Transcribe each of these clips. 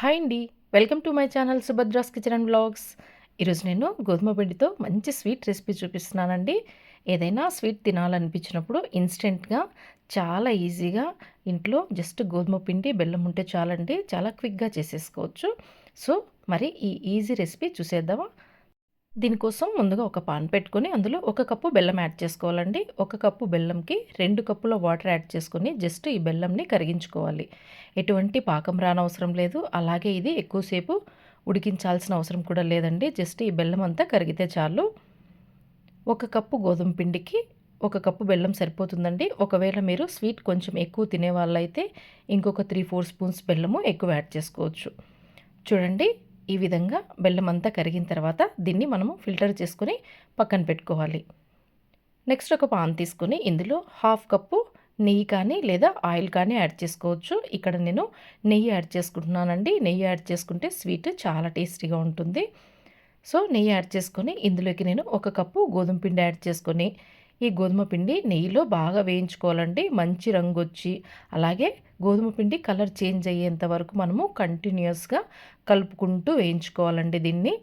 Hi అండి. Welcome to my channel Subhadra's kitchen and blogs. ఈరోజు నేను గోధుమ పిండితో మంచి స్వీట్ రెసిపీ చూపిస్తున్నానండి. ఏదైనా స్వీట్ తినాలనిపించినప్పుడు ఇన్స్టెంట్గా చాలా ఈజీగా ఇంట్లో జస్ట్ గోధుమ పిండి బెల్లం ఉంటే చాలండి చాలా క్విక్గా చేసేసుకోవచ్చు. సో మరి ఈ ఈజీ రెసిపీ చూసేద్దామా? దీనికోసం ముందుగా ఒక పాన్ పెట్టుకొని అందులో ఒక కప్పు బెల్లం యాడ్ చేసుకోవాలండి. ఒక కప్పు బెల్లంకి రెండు కప్పుల వాటర్ యాడ్ చేసుకొని జస్ట్ ఈ బెల్లంని కరిగించుకోవాలి. ఎటువంటి పాకం రానవసరం లేదు. అలాగే ఇది ఎక్కువసేపు ఉడికించాల్సిన అవసరం కూడా లేదండి. జస్ట్ ఈ బెల్లం అంతా కరిగితే చాలు. ఒక కప్పు గోధుమ పిండికి ఒక కప్పు బెల్లం సరిపోతుందండి. ఒకవేళ మీరు స్వీట్ కొంచెం ఎక్కువ తినే వాళ్ళైతే ఇంకొక త్రీ ఫోర్ స్పూన్స్ బెల్లము ఎక్కువ యాడ్ చేసుకోవచ్చు. చూడండి ఈ విధంగా బెల్లం అంతా కరిగిన తర్వాత దీన్ని మనము ఫిల్టర్ చేసుకొని పక్కన పెట్టుకోవాలి. నెక్స్ట్ ఒక పాన్ తీసుకొని ఇందులో హాఫ్ కప్పు నెయ్యి కానీ లేదా ఆయిల్ కానీ యాడ్ చేసుకోవచ్చు. ఇక్కడ నేను నెయ్యి యాడ్ చేసుకుంటున్నానండి. నెయ్యి యాడ్ చేసుకుంటే స్వీట్ చాలా టేస్టీగా ఉంటుంది. సో నెయ్యి యాడ్ చేసుకొని ఇందులోకి నేను ఒక కప్పు గోధుమ పిండి యాడ్ చేసుకొని ఈ గోధుమ పిండి నెయ్యిలో బాగా వేయించుకోవాలండి. మంచి రంగు వచ్చి అలాగే గోధుమ పిండి కలర్ చేంజ్ అయ్యేంత వరకు మనము కంటిన్యూస్గా కలుపుకుంటూ వేయించుకోవాలండి దీన్ని.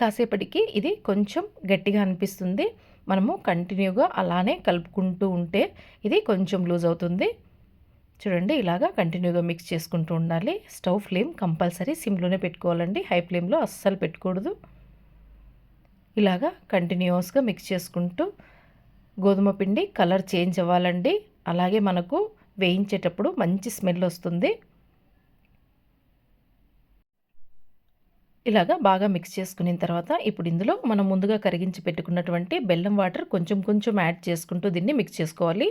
కాసేపటికి ఇది కొంచెం గట్టిగా అనిపిస్తుంది. మనము కంటిన్యూగా అలానే కలుపుకుంటూ ఉంటే ఇది కొంచెం లూజ్ అవుతుంది. చూడండి ఇలాగా కంటిన్యూగా మిక్స్ చేసుకుంటూ ఉండాలి. స్టవ్ ఫ్లేమ్ కంపల్సరీ సిమ్లోనే పెట్టుకోవాలండి. హై ఫ్లేమ్లో అస్సలు పెట్టుకూడదు ఇలాగా కంటిన్యూస్గా మిక్స్ చేసుకుంటూ గోధుమ పిండి కలర్ చేంజ్ అవ్వాలండి. అలాగే మనకు వేయించేటప్పుడు మంచి స్మెల్ వస్తుంది. ఇలాగా బాగా మిక్స్ చేసుకున్న తర్వాత ఇప్పుడు ఇందులో మనం ముందుగా కరిగించి పెట్టుకున్నటువంటి బెల్లం వాటర్ కొంచెం కొంచెం యాడ్ చేసుకుంటూ దీన్ని మిక్స్ చేసుకోవాలి.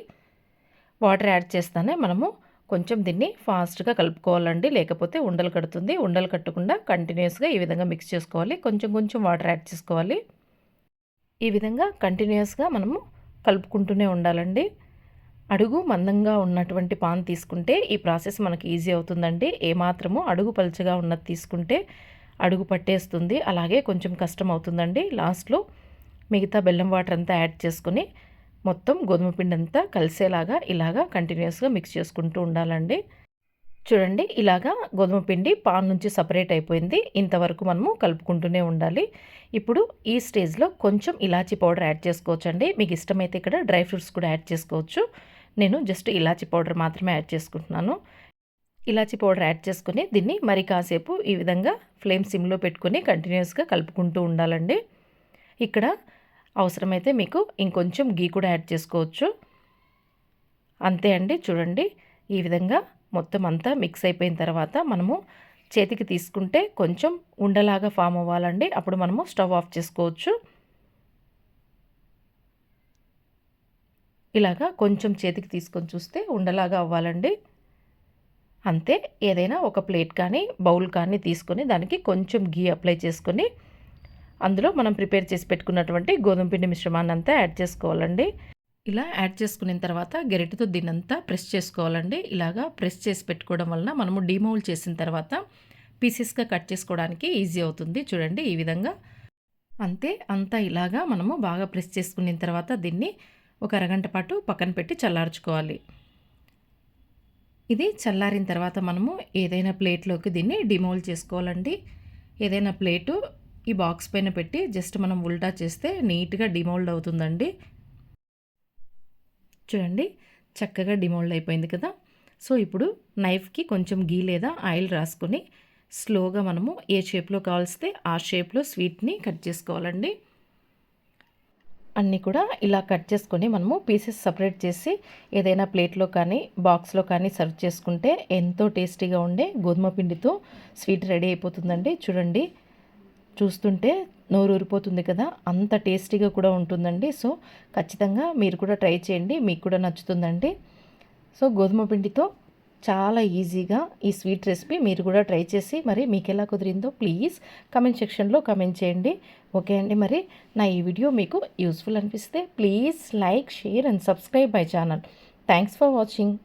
వాటర్ యాడ్ చేస్తానే మనము కొంచెం దీన్ని ఫాస్ట్గా కలుపుకోవాలండి. లేకపోతే ఉండలు కడుతుంది. ఉండలు కట్టకుండా కంటిన్యూస్గా ఈ విధంగా మిక్స్ చేసుకోవాలి. కొంచెం కొంచెం వాటర్ యాడ్ చేసుకోవాలి. ఈ విధంగా కంటిన్యూస్గా మనము కలుపుకుంటూనే ఉండాలండి. అడుగు మందంగా ఉన్నటువంటి పాన్ తీసుకుంటే ఈ ప్రాసెస్ మనకి ఈజీ అవుతుందండి. ఏమాత్రము అడుగు పలుచగా ఉన్నది తీసుకుంటే అడుగు పట్టేస్తుంది. అలాగే కొంచెం కష్టం అవుతుందండి. లాస్ట్లో మిగతా బెల్లం వాటర్ అంతా యాడ్ చేసుకుని మొత్తం గోధుమ పిండి అంతా కలిసేలాగా ఇలాగా కంటిన్యూస్గా మిక్స్ చేసుకుంటూ ఉండాలండి. చూడండి ఇలాగా గోధుమ పిండి పాన్ నుంచి సపరేట్ అయిపోయింది. ఇంతవరకు మనము కలుపుకుంటూనే ఉండాలి. ఇప్పుడు ఈ స్టేజ్లో కొంచెం ఇలాచీ పౌడర్ యాడ్ చేసుకోవచ్చు అండి మీకు ఇష్టమైతే ఇక్కడ డ్రై ఫ్రూట్స్ కూడా యాడ్ చేసుకోవచ్చు. నేను జస్ట్ ఇలాచీ పౌడర్ మాత్రమే యాడ్ చేసుకుంటున్నాను. ఇలాచీ పౌడర్ యాడ్ చేసుకుని దీన్ని మరి కాసేపు ఈ విధంగా ఫ్లేమ్ సిమ్లో పెట్టుకుని కంటిన్యూస్గా కలుపుకుంటూ ఉండాలండి. ఇక్కడ అవసరమైతే మీకు ఇంకొంచెం గీ కూడా యాడ్ చేసుకోవచ్చు. అంతే అండి చూడండి. ఈ విధంగా మొత్తం అంతా మిక్స్ అయిపోయిన తర్వాత మనము చేతికి తీసుకుంటే కొంచెం ఉండలాగా ఫామ్ అవ్వాలండి. అప్పుడు మనము స్టవ్ ఆఫ్ చేసుకోవచ్చు. ఇలాగా కొంచెం చేతికి తీసుకొని చూస్తే ఉండలాగా అవ్వాలండి. అంతే ఏదైనా ఒక ప్లేట్ కానీ బౌల్ కానీ తీసుకొని దానికి కొంచెం గీ అప్లై చేసుకొని అందులో మనం ప్రిపేర్ చేసి పెట్టుకున్నటువంటి గోధుమ పిండి మిశ్రమాన్ని అంతా యాడ్ చేసుకోవాలండి. ఇలా యాడ్ చేసుకున్న తర్వాత గెరిటితో దీన్నంతా ప్రెస్ చేసుకోవాలండి. ఇలాగా ప్రెస్ చేసి పెట్టుకోవడం వలన మనము డిమౌల్ చేసిన తర్వాత పీసెస్గా కట్ చేసుకోవడానికి ఈజీ అవుతుంది. చూడండి ఈ విధంగా. అంతే అంతా ఇలాగా మనము బాగా ప్రెస్ చేసుకున్న తర్వాత దీన్ని ఒక అరగంట పాటు పక్కన పెట్టి చల్లార్చుకోవాలి. ఇది చల్లారిన తర్వాత మనము ఏదైనా ప్లేట్లోకి దీన్ని డిమోల్ చేసుకోవాలండి. ఏదైనా ప్లేటు ఈ బాక్స్ పైన పెట్టి జస్ట్ మనం ఉల్టా చేస్తే నీట్గా డిమోల్డ్ అవుతుందండి. చూడండి చక్కగా డిమోల్డ్ అయిపోయింది కదా. సో ఇప్పుడు నైఫ్కి కొంచెం గీ లేదా ఆయిల్ రాసుకొని స్లోగా మనము ఏ షేప్లో కావాల్స్తే ఆ షేప్లో స్వీట్ని కట్ చేసుకోవాలండి. అన్నీ కూడా ఇలా కట్ చేసుకొని మనము పీసెస్ సపరేట్ చేసి ఏదైనా ప్లేట్లో కానీ బాక్స్లో కానీ సర్వ్ చేసుకుంటే ఎంతో టేస్టీగా ఉండే గోధుమ పిండితో స్వీట్ రెడీ అయిపోతుందండి. చూడండి చూస్తుంటే నోరు ఊరిపోతుంది కదా అంత టేస్టీగా కూడా ఉంటుందండి. సో ఖచ్చితంగా మీరు కూడా ట్రై చేయండి మీకు కూడా నచ్చుతుందండి. సో గోధుమ పిండితో చాలా ఈజీగా ఈ స్వీట్ రెసిపీ మీరు కూడా ట్రై చేసి మరి మీకు ఎలా కుదిరిందో ప్లీజ్ కమెంట్ సెక్షన్లో కమెంట్ చేయండి. ఓకే అండి మరి నా ఈ వీడియో మీకు యూస్ఫుల్ అనిపిస్తే please like share and subscribe my channel. Thanks for watching.